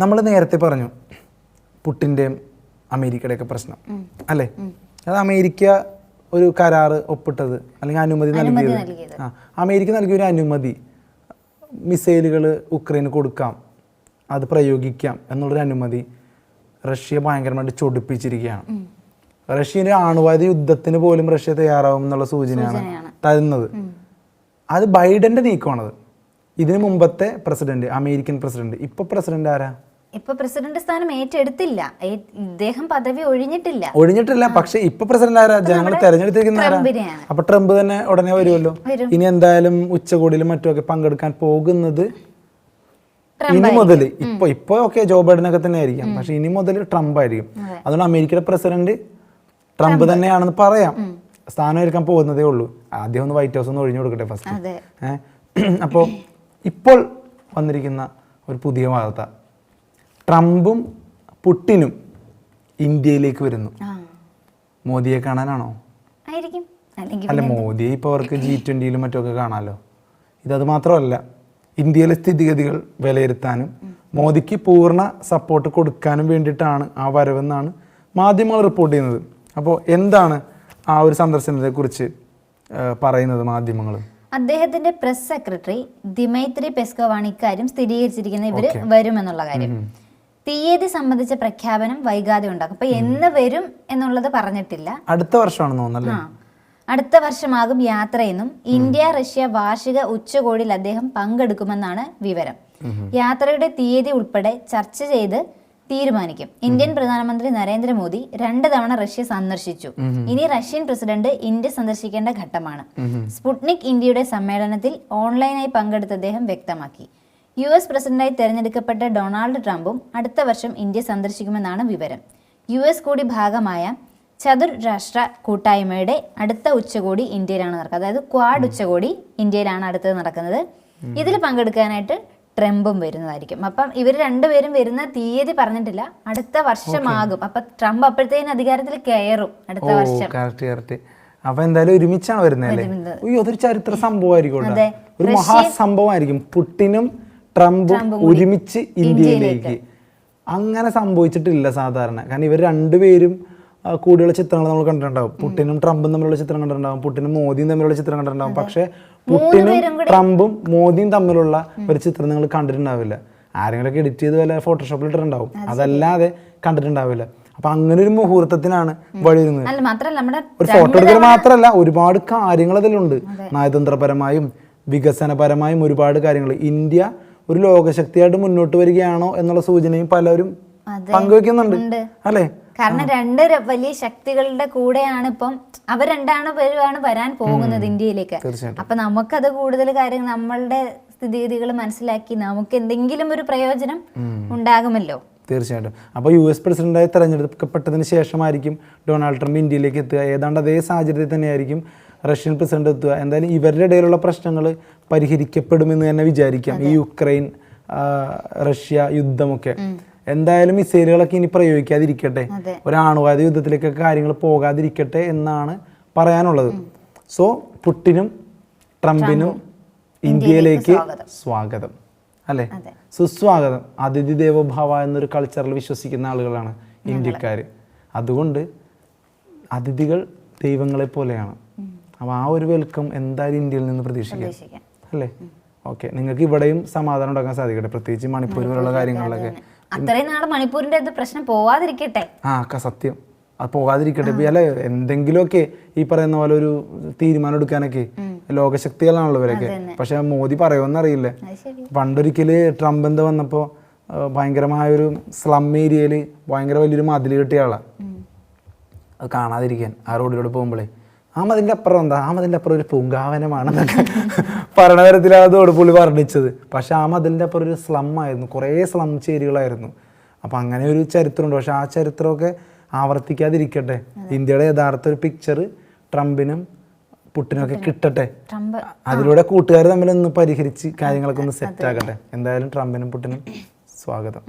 നമ്മൾ നേരത്തെ പറഞ്ഞു പുട്ടിന്റെയും അമേരിക്കയുടെയൊക്കെ പ്രശ്നം അല്ലേ? അത് അമേരിക്ക ഒരു കരാറ് ഒപ്പിട്ടത് അല്ലെങ്കിൽ അനുമതി നൽകിയത്. ആ അമേരിക്ക നൽകിയ ഒരു അനുമതി മിസൈലുകൾ ഉക്രൈന് കൊടുക്കാം അത് പ്രയോഗിക്കാം എന്നുള്ളൊരു അനുമതി റഷ്യ ഭയങ്കരമായിട്ട് ചൊടിപ്പിച്ചിരിക്കുകയാണ്. റഷ്യയുടെ ആണവായുധ യുദ്ധത്തിന് പോലും റഷ്യ തയ്യാറാവും എന്നുള്ള സൂചനയാണ്. തരുന്നത്. അത് ബൈഡന്റെ നീക്കമാണത്. ഇതിനു മുമ്പത്തെ പ്രസിഡന്റ് അമേരിക്കൻ പ്രസിഡന്റ് ഇപ്പൊ പ്രസിഡന്റ് ആരാ? ഇപ്പൊ പ്രസിഡന്റ് സ്ഥാനം ഏറ്റെടുത്തില്ല. ഇദ്ദേഹം പദവി ഒഴിഞ്ഞിട്ടില്ല. ഒഴിഞ്ഞിട്ടില്ല. പക്ഷെ ഇപ്പൊ പ്രസിഡന്റ് ആരാ? ജനങ്ങൾ തെരഞ്ഞെടുത്തിരിക്കുന്ന ആരാ? അപ്പൊ ട്രംപ് തന്നെ ഉടനെ വരുമല്ലോ? ഇനി എന്തായാലും ഉച്ചകോടിയിലും മറ്റുമൊക്കെ പങ്കെടുക്കാൻ പോകുന്നത് ഇനി മുതൽ ഇപ്പൊ ഇപ്പൊ ഒക്കെ ജോ ബൈഡനൊക്കെ തന്നെ ആയിരിക്കാം. പക്ഷെ ഇനി മുതൽ ട്രംപ് ആയിരിക്കും. അതുകൊണ്ട് അമേരിക്കയുടെ പ്രസിഡന്റ് ട്രംപ് തന്നെയാണെന്ന് പറയാം. സ്ഥാനം എടുക്കാൻ പോകുന്നതേ ഉള്ളൂ. ആദ്യം ഒന്ന് വൈറ്റ് ഹൗസ് ഒന്ന് ഒഴിഞ്ഞു കൊടുക്കട്ടെ ഫസ്റ്റ് ഏഹ്? അപ്പോൾ ഇപ്പോൾ വന്നിരിക്കുന്ന ഒരു പുതിയ വാർത്ത. ട്രംപും പുട്ടിനും ഇന്ത്യയിലേക്ക് വരുന്നു. മോദിയെ കാണാനാണോ? അല്ല മോദിയെ ഇപ്പോൾ അവർക്ക് ജി ട്വന്റിയിലും മറ്റുമൊക്കെ കാണാമല്ലോ ഇതത് മാത്രമല്ല ഇന്ത്യയിലെ സ്ഥിതിഗതികൾ വിലയിരുത്താനും മോദിക്ക് പൂർണ സപ്പോർട്ട് കൊടുക്കാനും വേണ്ടിയിട്ടാണ് ആ വരവെന്നാണ് മാധ്യമങ്ങൾ റിപ്പോർട്ട് ചെയ്യുന്നത്. അപ്പോൾ എന്താണ് ആ ഒരു സന്ദർശനത്തെക്കുറിച്ച് കുറിച്ച് പറയുന്നത് മാധ്യമങ്ങൾ? അദ്ദേഹത്തിന്റെ പ്രസ് സെക്രട്ടറി ദിമൈത്രി പെസ്കോവാണ് ഇക്കാര്യം സ്ഥിരീകരിച്ചിരിക്കുന്നത്. ഇവർ വരുമെന്നുള്ള കാര്യം. തീയതി സംബന്ധിച്ച പ്രഖ്യാപനം വൈകാതെ ഉണ്ടാകും. അപ്പൊ എന്ന് വരും എന്നുള്ളത് പറഞ്ഞിട്ടില്ല. അടുത്ത വർഷമാണെന്ന് തോന്നുന്നല്ലേ? ആ. അടുത്ത വർഷമാകും യാത്രയെന്നും ഇന്ത്യ റഷ്യ വാർഷിക ഉച്ചകോടിയിൽ അദ്ദേഹം പങ്കെടുക്കുമെന്നാണ് വിവരം. യാത്രയുടെ തീയതി ഉൾപ്പെടെ ചർച്ച ചെയ്ത് തീരുമാനിക്കും. ഇന്ത്യൻ പ്രധാനമന്ത്രി നരേന്ദ്രമോദി രണ്ട് തവണ റഷ്യ സന്ദർശിച്ചു. ഇനി റഷ്യൻ പ്രസിഡന്റ് ഇന്ത്യ സന്ദർശിക്കേണ്ട ഘട്ടമാണ്. സ്പുട്നിക് ഇന്ത്യയുടെ സമ്മേളനത്തിൽ ഓൺലൈനായി പങ്കെടുത്ത അദ്ദേഹം വ്യക്തമാക്കി. യു എസ് പ്രസിഡന്റായി തെരഞ്ഞെടുക്കപ്പെട്ട ഡൊണാൾഡ് ട്രംപും അടുത്ത വർഷം ഇന്ത്യ സന്ദർശിക്കുമെന്നാണ് വിവരം. യു എസ് കൂടി ഭാഗമായ ചതുർരാഷ്ട്ര കൂട്ടായ്മയുടെ അടുത്ത ഉച്ചകോടി ഇന്ത്യയിലാണ് നടക്കുന്നത്. അതായത് ക്വാഡ് ഉച്ചകോടി ഇന്ത്യയിലാണ് അടുത്തത് നടക്കുന്നത്. ഇതിൽ പങ്കെടുക്കാനായിട്ട് ട്രംപും വരുന്നതായിരിക്കും. അപ്പം ഇവർ രണ്ടുപേരും വരുന്ന തീയതി പറഞ്ഞിട്ടില്ല. അടുത്ത വർഷമാകും. അപ്പൊ ട്രംപ് അപ്പോഴത്തേന് അധികാരത്തിൽ കയറും അടുത്ത വർഷം. അപ്പൊ എന്തായാലും ഒരുമിച്ചാണ് വരുന്നത് അതൊരു ചരിത്ര സംഭവമായിരിക്കും. ഒരു മഹാസംഭവമായിരിക്കും. പുട്ടിനും ട്രംപും ഒരുമിച്ച് ഇന്ത്യയിലേക്ക് അങ്ങനെ സംഭവിച്ചിട്ടില്ല സാധാരണ. കാരണം ഇവർ രണ്ടുപേരും കൂടിയുള്ള ചിത്രങ്ങൾ നമ്മൾ കണ്ടിട്ടുണ്ടാവും. പുട്ടിനും ട്രംപും തമ്മിലുള്ള ചിത്രം കണ്ടിട്ടുണ്ടാവും. പുട്ടിനും മോദിയും തമ്മിലുള്ള ചിത്രം കണ്ടിട്ടുണ്ടാവും. പക്ഷേ പുട്ടിനും ട്രംപും മോദിയും തമ്മിലുള്ള ഒരു ചിത്രം നിങ്ങൾ കണ്ടിട്ടുണ്ടാവില്ല. ആരെങ്കിലും എഡിറ്റ് ചെയ്ത് വല്ല ഫോട്ടോഷോപ്പിൽ ഇട്ടിട്ടുണ്ടാവും. അതല്ലാതെ കണ്ടിട്ടുണ്ടാവില്ല. അപ്പൊ അങ്ങനെ ഒരു മുഹൂർത്തത്തിനാണ് നമ്മുടെ ഒരു ഫോട്ടോ എടുക്കൽ മാത്രമല്ല ഒരുപാട് കാര്യങ്ങൾ അതിലുണ്ട്. നയതന്ത്രപരമായും വികസനപരമായും ഒരുപാട് കാര്യങ്ങൾ. ഇന്ത്യ ഒരു ലോകശക്തിയായിട്ട് മുന്നോട്ട് വരികയാണോ എന്നുള്ള സൂചനയും പലരും. പങ്കുവെക്കുന്നുണ്ട്. അല്ലേ? കാരണം രണ്ട് വലിയ ശക്തികളുടെ കൂടെയാണ് ഇപ്പം അവർ രണ്ടാണ് പേരുമാണ് വരാൻ പോകുന്നത് ഇന്ത്യയിലേക്ക്. അപ്പൊ നമുക്കത് കൂടുതൽ കാര്യങ്ങൾ നമ്മളുടെ സ്ഥിതിഗതികൾ മനസ്സിലാക്കി നമുക്ക് എന്തെങ്കിലും ഒരു പ്രയോജനം ഉണ്ടാകുമല്ലോ. തീർച്ചയായിട്ടും. അപ്പോൾ യു എസ് പ്രസിഡന്റായി തെരഞ്ഞെടുക്കപ്പെട്ടതിന് ശേഷമായിരിക്കും ഡൊണാൾഡ് ട്രംപ് ഇന്ത്യയിലേക്ക് എത്തുക. ഏതാണ്ട് അതേ സാഹചര്യത്തിൽ തന്നെയായിരിക്കും റഷ്യൻ പ്രസിഡന്റ് എത്തുക. എന്തായാലും ഇവരുടെ ഇടയിലുള്ള പ്രശ്നങ്ങൾ പരിഹരിക്കപ്പെടുമെന്ന് തന്നെ വിചാരിക്കാം. ഈ യുക്രൈൻ റഷ്യ യുദ്ധമൊക്കെ. എന്തായാലും മിസൈലുകളൊക്കെ ഇനി പ്രയോഗിക്കാതിരിക്കട്ടെ. ഒരാണുവാദ ഒരു യുദ്ധത്തിലേക്കൊക്കെ കാര്യങ്ങൾ പോകാതിരിക്കട്ടെ എന്നാണ് പറയാനുള്ളത്. സോ പുട്ടിനും ട്രംപിനും ഇന്ത്യയിലേക്ക് സ്വാഗതം. അല്ലേ? സുസ്വാഗതം. അതിഥി ദേവഭാവ എന്നൊരു കൾച്ചറിൽ വിശ്വസിക്കുന്ന ആളുകളാണ് ഇന്ത്യക്കാർ അതുകൊണ്ട് അതിഥികൾ ദൈവങ്ങളെ പോലെയാണ്. അപ്പോൾ ആ ഒരു വെൽക്കം എന്തായാലും ഇന്ത്യയിൽ നിന്ന് പ്രതീക്ഷിക്കാം. അല്ലേ? ഓക്കെ. നിങ്ങൾക്ക് ഇവിടെയും സമാധാനം ഉണ്ടാക്കാൻ സാധിക്കട്ടെ. പ്രത്യേകിച്ച് മണിപ്പൂർ പോലുള്ള കാര്യങ്ങളിലൊക്കെ. അത്രയും നാളെ മണിപ്പൂരിന്റെ പ്രശ്നം പോവാതിരിക്കട്ടെ. ആ സത്യം. അത് പോകാതിരിക്കട്ടെ അല്ലെ? എന്തെങ്കിലുമൊക്കെ ഈ പറയുന്ന പോലെ ഒരു തീരുമാനം എടുക്കാനൊക്കെ ലോകശക്തികളാണല്ലോ ഇവരൊക്കെ. പക്ഷെ മോദി ശരി. പണ്ടൊരിക്കൽ ട്രംപ് എന്ത് വന്നപ്പോൾ ഭയങ്കരമായൊരു സ്ലം ഏരിയയിൽ ഭയങ്കര വലിയൊരു മതിൽ കെട്ടിയ ആളാണ് അത് കാണാതിരിക്കാൻ ആ റോഡിലൂടെ പോകുമ്പോഴേ ആ മതിന്റെ അപ്പുറം എന്താ? ആ മതിന്റെ അപ്പുറം ഒരു പൂങ്കാവനമാണെന്നൊക്കെ പറയണ തരത്തിലാണ് അതോട് പുള്ളി വർണിച്ചത്. പക്ഷെ ആ മതിലിന്റെ അപ്പുറം ഒരു സ്ലം ആയിരുന്നു. കുറേ സ്ലം ചേരികളായിരുന്നു. അപ്പം അങ്ങനെ ഒരു ചരിത്രമുണ്ട്. പക്ഷെ ആ ചരിത്രമൊക്കെ ആവർത്തിക്കാതിരിക്കട്ടെ. ഇന്ത്യയുടെ യഥാർത്ഥ ഒരു പിക്ചർ ട്രംപിനും പുട്ടിനൊക്കെ കിട്ടട്ടെ. അതിലൂടെ കൂട്ടുകാർ തമ്മിൽ ഒന്ന് പരിഹരിച്ച് കാര്യങ്ങളൊക്കെ ഒന്ന് സെറ്റ് ആക്കട്ടെ. എന്തായാലും ട്രംപിനും പുട്ടിനും സ്വാഗതം.